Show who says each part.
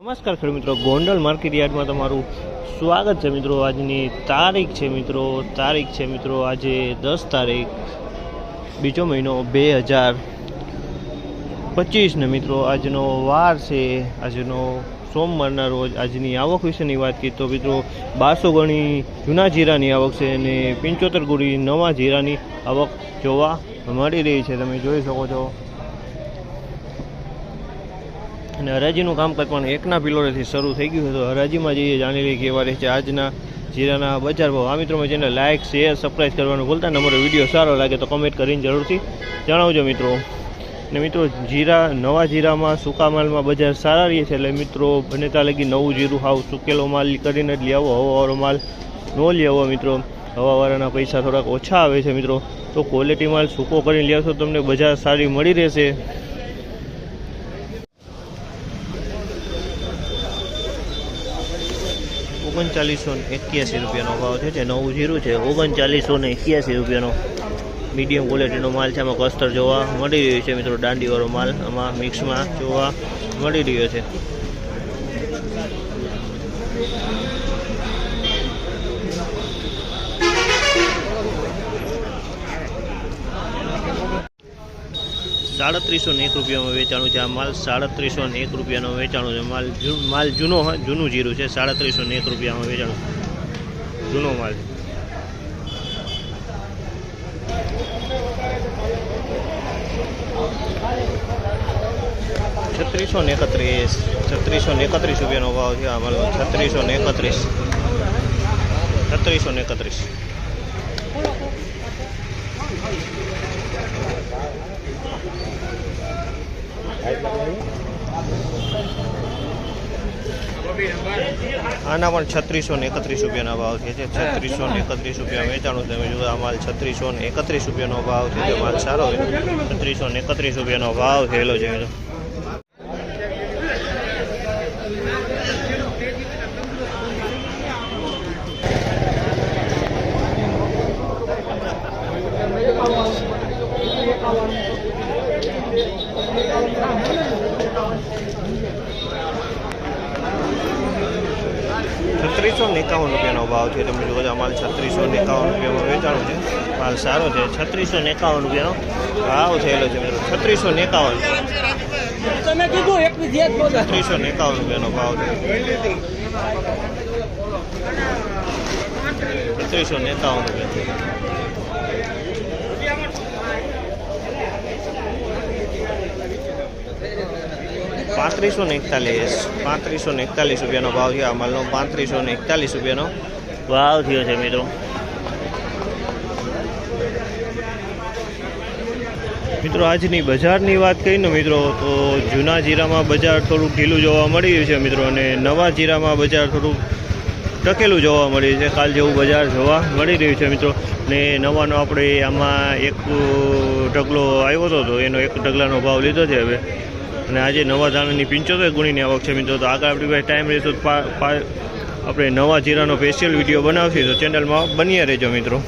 Speaker 1: નમસ્કાર ખેડૂત મિત્રો, ગોંડલ માર્કેટ યાર્ડમાં તમારું સ્વાગત છે મિત્રો. આજની તારીખ છે મિત્રો. તારીખ છે મિત્રો આજે દસ તારીખ, બીજો મહિનો બે હજાર પચીસ ને મિત્રો. આજનો વાર છે. આજનો સોમવારના રોજ આજની આવક વિશેની વાત કરીએ તો મિત્રો બારસો ગણી જૂના જીરાની આવક છે અને પંચોતેર ગુણી નવા જીરાની આવક જોવા મળી રહી છે. તમે જોઈ શકો છો. અને હરાજીનું કામકાજ પણ એકના પિલોરેથી શરૂ થઈ ગયું છે, તો હરાજીમાં જઈએ, જાણી લઈએ કેવા રહે છે આજના જીરાના બજાર ભાવ. આ મિત્રોમાં જેને લાઇક શેર સબસ્ક્રાઈબ કરવાનું ભૂલતા નહીં. અમારો વીડિયો સારો લાગે તો કમેન્ટ કરીને જરૂરથી જણાવજો મિત્રો. ને મિત્રો, જીરા, નવા જીરામાં સૂકા માલમાં બજાર સારા રહે છે એટલે મિત્રો, બને લગી નવું જીરું હાવ સુકેલો માલ કરીને જ લઈ આવો, હવાવાળો માલ ન લઈ આવો મિત્રો. હવાવાળાના પૈસા થોડાક ઓછા આવે છે મિત્રો. તો ક્વોલિટી માલ સૂકો કરીને તો તમને બજાર સારી મળી રહેશે. ઓગણચાલીસો એક્યાસી રૂપિયાનો ભાવ છે, જે નવું જીરું છે, ઓગણચાલીસો ને એક્યાસી રૂપિયાનો. મીડિયમ ક્વોલિટીનો માલ છે, આમાં કસ્તર જોવા મળી રહ્યો છે, મિત્રો, દાંડીવાળો માલ આમાં મિક્સમાં જોવા મળી રહ્યો છે. સાડત્રીસો ને એક રૂપિયામાં વેચાણું છે. આ માલ સાડત્રીસો ને એક રૂપિયાનો વેચાણું છે. માલ માલ જૂનો જૂનું જીરું છે. સાડત્રીસો ને એક રૂપિયામાં વેચાણું. જૂનો માલ છત્રીસો ને એકત્રીસ, છત્રીસો ને એકત્રીસ રૂપિયાનો ભાવ છે આ માલનો. છત્રીસો ને એકત્રીસ. છત્રીસો ને એકત્રીસ. આના પણ છત્રીસો ને એકત્રીસ રૂપિયાના ભાવ છે. છત્રીસો ને એકત્રીસ રૂપિયા વેચાણું તમે જુઓ આ માલ છત્રીસો ને એકત્રીસ રૂપિયાનો ભાવ છે. જે માલ સારો છે. છત્રીસો ને એકત્રીસ રૂપિયાનો ભાવ થયેલો છે મિત્રો છત્રીસો ને એકાવન રૂપિયાનો ભાવ છે. તમે જુઓ છો અમારે છત્રીસો એકાવન રૂપિયામાં વેચાણું છે. માલ સારો છે. છત્રીસો ને એકાવન રૂપિયાનો ભાવ થયેલો છે મિત્રો. છત્રીસો એકાવન. છત્રીસો એકાવન રૂપિયાનો ભાવ છે. છત્રીસો એકાવન રૂપિયા. પાંત્રીસો ને એકતાલીસ, પાંત્રીસો ને એકતાલીસ રૂપિયાનો ભાવ થયો આ માલનો. પાંત્રીસો ને એકતાલીસ રૂપિયાનો ભાવ થયો છે મિત્રો. મિત્રો, આજની બજારની વાત કરીને મિત્રો, તો જૂના જીરામાં બજાર થોડુંક ઢીલું જોવા મળી રહ્યું છે મિત્રો, અને નવા જીરામાં બજાર થોડુંક ટકેલું જોવા મળી છે. કાલ જેવું બજાર જોવા મળી રહ્યું છે મિત્રો, ને નવાનો આપણે આમાં એક ઢગલો આવ્યો હતો એનો એક ઢગલાનો ભાવ લીધો છે હવે. અને આજે નવા ધાણાની પંચોતેર ગુણીની આવક છે મિત્રો. તો આગળ આપણી પાસે ટાઈમ રહેશે તો આપણે નવા જીરાનો સ્પેશિયલ વીડિયો બનાવશું. તો ચેનલમાં બન્યા રહેજો મિત્રો.